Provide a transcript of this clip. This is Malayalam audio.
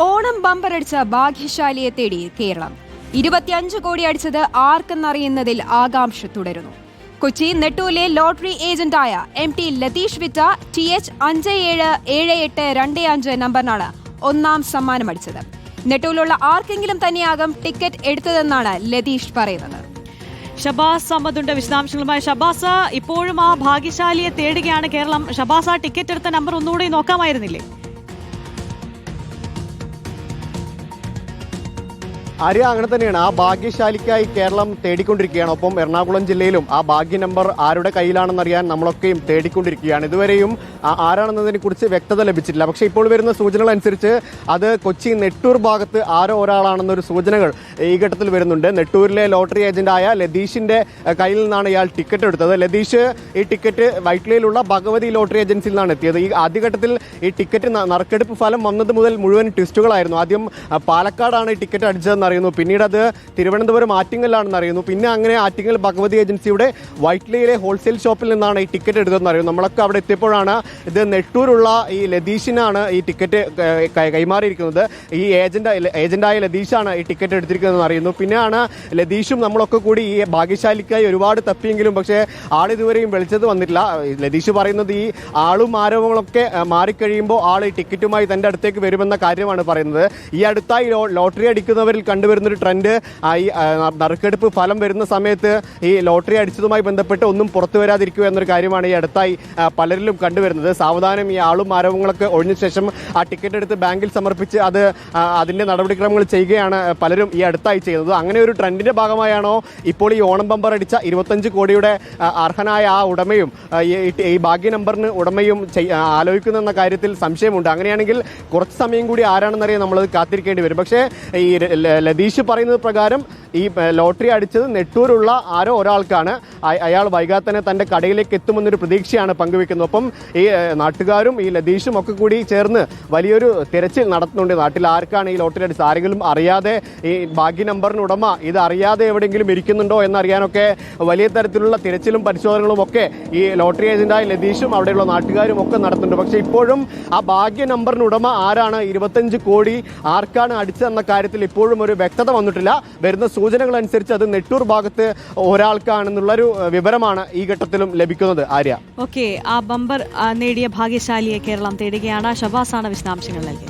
ഓണം ബമ്പർ അടിച്ച ഭാഗ്യശാലിയെ തേടി കേരളം. ഇരുപത്തിയഞ്ച് കോടി അടിച്ചത് ആർക്കെന്നറിയുന്നതിൽ ആകാംക്ഷ തുടരുന്നു. കൊച്ചി നെട്ടൂലെ ലോട്ടറി ഏജന്റായ എം ടി ലതീഷ് വിറ്റ ടി എച്ച് അഞ്ച് ഏഴ് ഏഴ് എട്ട് രണ്ട് അഞ്ച് നമ്പറിനാണ് ഒന്നാം സമ്മാനം അടിച്ചത്. നെട്ടൂലുള്ള ആർക്കെങ്കിലും തന്നെയാകും ടിക്കറ്റ് എടുത്തതെന്നാണ് ലതീഷ് പറയുന്നത്. ഷബാസ് അഹമ്മദുണ്ട് വിശദാംശങ്ങളുമായി. ഷബാസ ഇപ്പോഴും ആ ഭാഗ്യശാലിയെ തേടുകയാണ് കേരളം. ഷബാസ് ആ ടിക്കറ്റ് എടുത്ത നമ്പർ ഒന്നുകൂടി നോക്കാമായിരുന്നില്ലേ? ആര്യ അങ്ങനെ തന്നെയാണ്. ആ ഭാഗ്യശാലിക്കായി കേരളം തേടിക്കൊണ്ടിരിക്കുകയാണ്. ഒപ്പം എറണാകുളം ജില്ലയിലും ആ ഭാഗ്യ നമ്പർ ആരുടെ കയ്യിലാണെന്നറിയാൻ നമ്മളൊക്കെയും തേടിക്കൊണ്ടിരിക്കുകയാണ്. ഇതുവരെയും ആരാണെന്നതിനെ കുറിച്ച് വ്യക്തത ലഭിച്ചിട്ടില്ല. പക്ഷേ ഇപ്പോൾ വരുന്ന സൂചനകൾ അനുസരിച്ച് അത് കൊച്ചി നെട്ടൂർ ഭാഗത്ത് ആരോ ഒരാളാണെന്നൊരു സൂചനകൾ ഈ ഘട്ടത്തിൽ വരുന്നുണ്ട്. നെട്ടൂരിലെ ലോട്ടറി ഏജന്റായ ലതീഷിന്റെ കയ്യിൽ നിന്നാണ് ഇയാൾ ടിക്കറ്റ് എടുത്തത്. ലതീഷ് ഈ ടിക്കറ്റ് വൈറ്റ്ലയിലുള്ള ഭഗവതി ലോട്ടറി ഏജൻസിയിൽ നിന്നാണ് എത്തിയത്. ഈ ആദ്യഘട്ടത്തിൽ ഈ ടിക്കറ്റ് നറുക്കെടുപ്പ് ഫലം വന്നത് മുതൽ മുഴുവൻ ട്വിസ്റ്റുകളായിരുന്നു. ആദ്യം പാലക്കാടാണ് ഈ ടിക്കറ്റ് അടിച്ചതെന്ന് അറിയുന്നു. പിന്നീട് അത് തിരുവനന്തപുരം ആറ്റിങ്ങലിലാണെന്ന് അറിയുന്നു. പിന്നെ അങ്ങനെ ആറ്റിങ്ങൽ ഭഗവതി ഏജൻസിയുടെ വൈറ്റ്ലയിലെ ഹോൾസെയിൽ ഷോപ്പിൽ നിന്നാണ് ഈ ടിക്കറ്റ് എടുത്തതെന്ന് അറിയുന്നു. നമ്മളൊക്കെ അവിടെ എത്തിയപ്പോഴാണ് ഇത് നെട്ടൂരുള്ള ഈ ലതീഷിനാണ് ഈ ടിക്കറ്റ് കൈമാറിയിരിക്കുന്നത്. ഈ ഏജന്റ് ഏജന്റായ ലതീഷാണ് ഈ ടിക്കറ്റ് എടുത്തിരിക്കുന്നതെന്ന് അറിയുന്നു. പിന്നെയാണ് ലതീഷും നമ്മളൊക്കെ കൂടി ഈ ഭാഗ്യശാലിക്കായി ഒരുപാട് തപ്പിയെങ്കിലും പക്ഷേ ആളിതുവരെയും വെളിച്ചത് വന്നിട്ടില്ല. ലതീഷ് പറയുന്നത് ഈ ആളും ആരോപങ്ങളൊക്കെ ആ, മാറിക്കഴിയുമ്പോൾ ആൾ ഈ ടിക്കറ്റുമായി തന്റെ അടുത്തേക്ക് വരുമെന്ന കാര്യമാണ് പറയുന്നത്. ഈ അടുത്തായി ലോട്ടറി അടിക്കുന്നവരിൽ കണ്ടുവരുന്ന ഒരു ട്രെൻഡ് ഈ നറുക്കെടുപ്പ് ഫലം വരുന്ന സമയത്ത് ഈ ലോട്ടറി അടിച്ചതുമായി ബന്ധപ്പെട്ട് ഒന്നും പുറത്തു വരാതിരിക്കുക എന്നൊരു കാര്യമാണ് ഈ അടുത്തായി പലരിലും കണ്ടുവരുന്നത്. സാവധാനം ഈ ആളും ആരവങ്ങളൊക്കെ ഒഴിഞ്ഞ ശേഷം ആ ടിക്കറ്റ് എടുത്ത് ബാങ്കിൽ സമർപ്പിച്ച് അത് അതിന്റെ നടപടിക്രമങ്ങൾ ചെയ്യുകയാണ് പലരും ഈ അടുത്തായി ചെയ്യുന്നത്. അങ്ങനെ ഒരു ട്രെൻഡിന്റെ ഭാഗമായാണോ ഇപ്പോൾ ഈ ഓണം ബമ്പർ അടിച്ച ഇരുപത്തഞ്ച് കോടിയുടെ അർഹനായ ആ ഉടമയും ഈ- ഭാഗ്യ നമ്പറിന് ഉടമയും ആലോചിക്കുന്നെന്ന കാര്യത്തിൽ സംശയമുണ്ട്. അങ്ങനെയാണെങ്കിൽ കുറച്ച് സമയം കൂടി ആരാണെന്നറിയാൻ നമ്മളത് കാത്തിരിക്കേണ്ടി വരും. പക്ഷേ ഈ ലതീഷ് പറയുന്നത് പ്രകാരം ഈ ലോട്ടറി അടിച്ചത് നെട്ടൂരുള്ള ആരോ ഒരാൾക്കാണ്. അയാൾ വൈകാതെ തന്നെ തന്റെ കടയിലേക്ക് എത്തുമെന്നൊരു പ്രതീക്ഷയാണ് പങ്കുവെക്കുന്നത്. ഒപ്പം ഈ നാട്ടുകാരും ഈ ലതീഷും ഒക്കെ കൂടി ചേർന്ന് വലിയൊരു തിരച്ചിൽ നടത്തുന്നുണ്ട്. നാട്ടിൽ ആർക്കാണ് ഈ ലോട്ടറി അടിച്ചത്? ആരെങ്കിലും അറിയാതെ ഈ ഭാഗ്യ നമ്പറിന് ഉടമ ഇത് അറിയാതെ എവിടെയെങ്കിലും ഇരിക്കുന്നുണ്ടോ എന്നറിയാനൊക്കെ വലിയ തരത്തിലുള്ള തിരച്ചിലും പരിശോധനകളും ഒക്കെ ഈ ലോട്ടറി ഏജന്റായ ലതീഷും അവിടെയുള്ള നാട്ടുകാരും ഒക്കെ നടത്തുന്നുണ്ട്. പക്ഷേ ഇപ്പോഴും ആ ഭാഗ്യ നമ്പറിന് ഉടമ ആരാണ്? ഇരുപത്തഞ്ച് കോടി ആർക്കാണ് അടിച്ചതെന്ന കാര്യത്തിൽ ഇപ്പോഴും ഒരു വ്യക്തത വന്നിട്ടില്ല. വരുന്ന സൂചനകൾ അനുസരിച്ച് അത് നെട്ടൂർ ഭാഗത്ത് ഒരാൾക്കാണെന്നുള്ളൊരു വിവരമാണ് ഈ ഘട്ടത്തിലും ലഭിക്കുന്നത്. ആര്യ. ഓക്കെ ആ ബമ്പർ നേടിയ ഭാഗ്യശാലിയെ കേരളം തേടുകയാണ്. ഷബാസാണ് വിശദാംശങ്ങൾ നൽകിയത്.